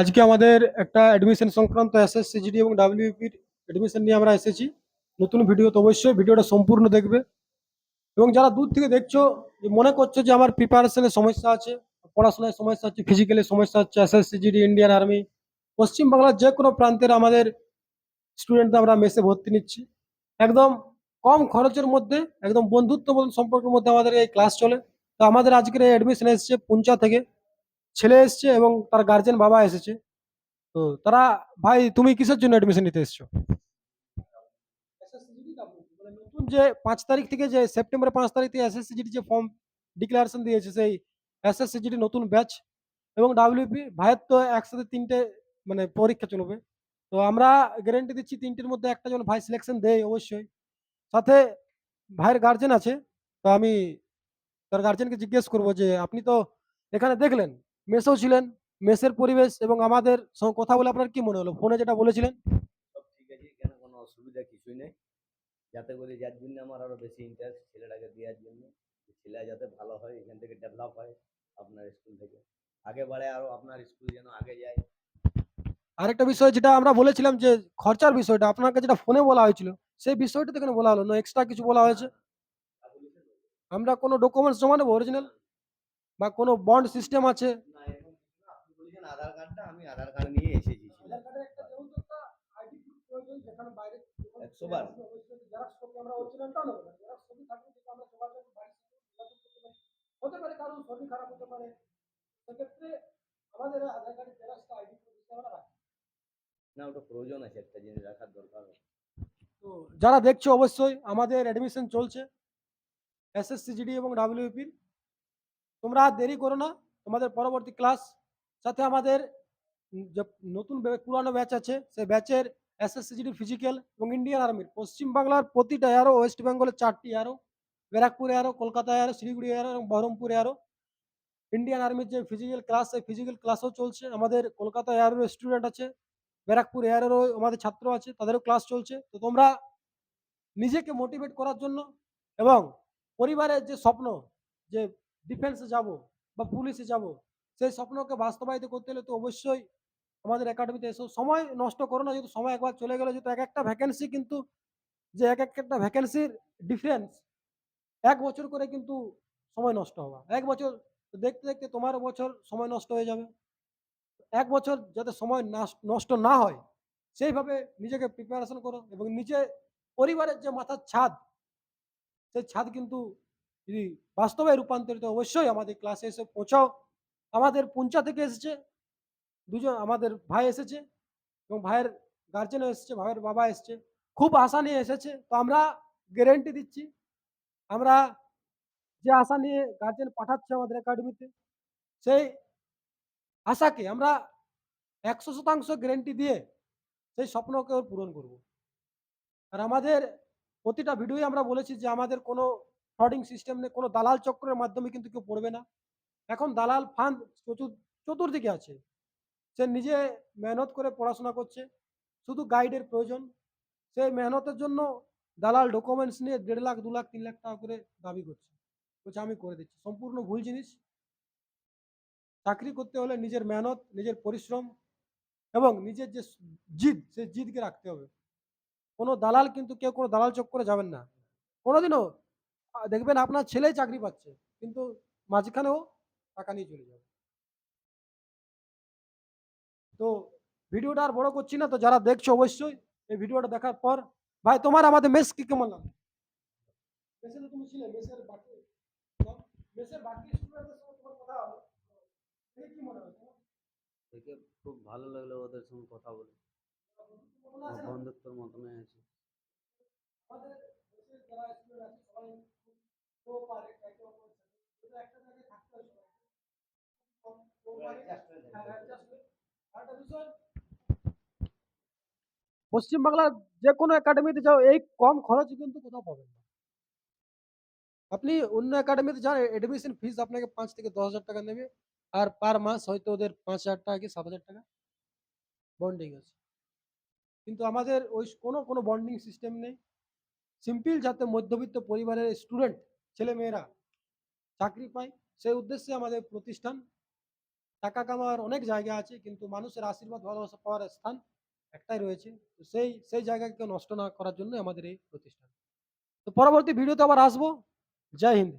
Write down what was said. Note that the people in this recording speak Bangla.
আজকে আমাদের একটা অ্যাডমিশন সংক্রান্ত এসএসসিজিডি এবং ডাব্লিউপির অ্যাডমিশন নিয়ে আমরা এসেছি। নতুন ভিডিও তো অবশ্যই ভিডিওটা সম্পূর্ণ দেখবে। এবং যারা দূর থেকে দেখছ, যে মনে করছ যে আমার প্রিপারেশনের সমস্যা আছে, পড়াশোনায় সমস্যা হচ্ছে ফিজিক্যালের সমস্যা হচ্ছে এসএসসিজিডি ইন্ডিয়ান আর্মি পশ্চিমবাংলার যে কোনো প্রান্তের আমাদের স্টুডেন্ট আমরা মেসে ভর্তি নিচ্ছি। একদম কম খরচের মধ্যে, একদম বন্ধুত্বপূর্ণ সম্পর্কের মধ্যে আমাদের এই ক্লাস চলে। তো আমাদের আজকের এই অ্যাডমিশন এসেছে পুঞ্চা থেকে। ছেলে এসছে এবং তার গার্জেন বাবা এসেছে। তো তারা, ভাই, তুমি কিসের জন্য অ্যাডমিশন নিতে এসছো? মানে নতুন যে পাঁচ তারিখ থেকে যে সেপ্টেম্বর পাঁচ তারিখ থেকে এসএসসিজিডি যে ফর্ম ডিক্লারেশন দিয়েছে, সেই এসএসসিজিডি নতুন ব্যাচ এবং ডাব্লিউপি ভাইয়ের তো একসাথে তিনটে মানে পরীক্ষা চলবে। তো আমরা গ্যারেন্টি দিচ্ছি তিনটের মধ্যে একটা যেন ভাই সিলেকশন দেয় অবশ্যই। সাথে ভাইয়ের গার্জেন আছে, তো আমি তার গার্জেনকে জিজ্ঞেস করব যে, আপনি তো এখানে দেখলেন মেসেও ছিলেন মেসের পরিবেশ এবং আমাদের সঙ্গে কথা বলে আপনার কি মনে হলো? ফোনে যেটা বলেছিলেন। সব ঠিক আছে এখানে কোনো অসুবিধা কিছুই নেই। যাতে করে যার জন্য আমার আরও বেশি ইন্টারেস্ট ছেলেটাকে দেওয়ার জন্য। ছেলে যাতে ভালো হয় এখান থেকে ডেভেলপ হয় আপনার স্কুল থেকে। আগে বাড়ে আরও আপনার স্কুল যেন আগে যায়। আরেকটা বিষয় যেটা আমরা বলেছিলাম যে খরচার বিষয়টা আপনাকে যেটা ফোনে বলা হয়েছিল সেই বিষয়টা তো এখানে বলা হলো? না এক্সট্রা কিছু বলা হয়েছে? আমরা কোনো ডকুমেন্টস জমা নেব অরিজিনাল বা কোনো বন্ড সিস্টেম আছে না এরকম কিছু না আপনি বলেছেন আধার কার্ডটা আমি আধার কার্ড নিয়ে এসেছি হতে পারে কারণ শরীর খারাপ হতে পারে সেক্ষেত্রে আমাদের আধার কার্ডের জেরক্সটা না, ওটা প্রয়োজন আছে, একটা জিনিস রাখার দরকার তো যারা দেখছ অবশ্যই, আমাদের অ্যাডমিশন চলছে এসএসসিজিডি এবং ডাব্লিউপির তোমরা আর দেরি করো না, তোমাদের পরবর্তী ক্লাস সাথে আমাদের যে নতুন পুরানো ব্যাচ আছে। সেই ব্যাচের এসএসসিজিডি ফিজিক্যাল এবং ইন্ডিয়ান আর্মির পশ্চিমবাংলার প্রতিটা এয়ারও ওয়েস্ট বেঙ্গলের চারটি এয়ারও ব্যারাকপুর এয়ারও কলকাতা এয়ারও শিলিগুড়ি এয়ারও এবং বহরমপুর এয়ারও ইন্ডিয়ান আর্মির যে ফিজিক্যাল ক্লাস সেই ফিজিক্যাল ক্লাসও চলছে। আমাদের কলকাতা এয়ারেরও স্টুডেন্ট আছে। ব্যারাকপুর এয়ারেরও আমাদের ছাত্র আছে। তাদেরও ক্লাস চলছে। তো তোমরা নিজেকে মোটিভেট করার জন্য এবং পরিবারের যে স্বপ্ন, যে ডিফেন্সে যাব বা পুলিশে যাব সেই স্বপ্নকে বাস্তবায়িত করতে হলে তো অবশ্যই আমাদের একাডেমিতে এসো। সময় নষ্ট করো না, যেহেতু সময় একবার চলে গেলে, যেহেতু এক একটা ভ্যাকেন্সি কিন্তু যে এক একটা ভ্যাকেন্সির ডিফারেন্স এক বছর করে কিন্তু সময় নষ্ট হওয়া। এক বছর দেখতে দেখতে তোমার বছর সময় নষ্ট হয়ে যাবে। এক বছর যাতে সময় নষ্ট না হয়, সেইভাবে নিজেকে প্রিপারেশন করো এবং নিজে পরিবারের যে মাথার ছাদ, সেই ছাদ কিন্তু যদি বাস্তবে রূপান্তরিত অবশ্যই আমাদের ক্লাসে এসে পৌঁছাও। আমাদের পুঞ্চা থেকে এসেছে। দুজন আমাদের ভাই এসেছে এবং ভাইয়ের গার্জেনও এসেছে, ভাইয়ের বাবা এসেছে। খুব আশা নিয়ে এসেছে। তো আমরা গ্যারেন্টি দিচ্ছি। আমরা যে আশা নিয়ে গার্জেন পাঠাচ্ছে আমাদের একাডেমিতে সেই আশাকে আমরা একশো শতাংশ গ্যারেন্টি দিয়ে সেই স্বপ্নকে পূরণ করব। আর আমাদের প্রতিটা ভিডিওই আমরা বলেছি যে আমাদের কোনো ফ্রডিং সিস্টেম নেই, কোনো দালাল চক্রের মাধ্যমে কিন্তু কেউ পড়বে না। এখন দালাল ফান্ড চতুর, চতুর্দিকে আছে। সে নিজে মেহনত করে পড়াশোনা করছে, শুধু গাইডের প্রয়োজন। সেই মেহনতের জন্য দালাল ডকুমেন্টস নিয়ে দেড় লাখ, দু লাখ, তিন লাখ টাকা করে দাবি করছে। বলছে, আমি করে দিচ্ছি। সম্পূর্ণ ভুল জিনিস। চাকরি করতে হলে নিজের মেহনত, নিজের পরিশ্রম এবং নিজের যে জিদ সেই জিদকে রাখতে হবে। কোনো দালাল কিন্তু কেউ কোনো দালাল চক্করে যাবেন না। কোনোদিনও দেখবেন আপনার ছেলেই চাকরি পাচ্ছে, কিন্তু মাঝখানেও টাকা নিয়ে চলে যাবে। তো ভিডিওটা আর বড় করছি না তো যারা দেখছ অবশ্যই এই ভিডিওটা দেখার পর ভাই তোমার আমাদের মেস কি কেমন লাগে মেসে তো তুমি ছিলে মেসের বাকি মেসের বাকি স্টুডেন্টদের সঙ্গে তোমার কথা হলো দেখে কি মনে হয় দেখে খুব ভালো লাগল ওদের সঙ্গে কথা বলে। বন্ধুত্বর আছে। আমাদের যারা স্টুডেন্ট আছে সবাই খুব কোঅপারেট একে অপরের সাথে কিন্তু একটা জায়গায় থাকতে হয় সবাই কোঅপারেট আরেকটা বিষয় পশ্চিমবাংলার যে কোনো একাডেমিতে যাও এই কম খরচে কিন্তু কোথাও পাবেন না। আপনি অন্য একাডেমিতে যান এডমিশন ফিস আপনাকে পাঁচ থেকে দশ হাজার টাকা নেবে আর পার মাস হয়তো ওদের পাঁচ হাজার টাকা কি সাত হাজার টাকা বন্ডিং আছে। কিন্তু আমাদের ওই কোনো কোনো বন্ডিং সিস্টেম নেই। সিম্পল যাতে মধ্যবিত্ত পরিবারের স্টুডেন্ট ছেলে মেয়েরা চাকরি পায় সেই উদ্দেশ্যে আমাদের প্রতিষ্ঠান টাকা কামার অনেক জায়গা আছে, কিন্তু মানুষের আশীর্বাদ, ভালোবাসা পাওয়ার স্থান একটাই রয়েছে। তো সেই সেই জায়গাকে নষ্ট না করার জন্য আমাদের এই প্রতিষ্ঠান। তো পরবর্তী ভিডিওতে আবার আসব। জয় হিন্দ।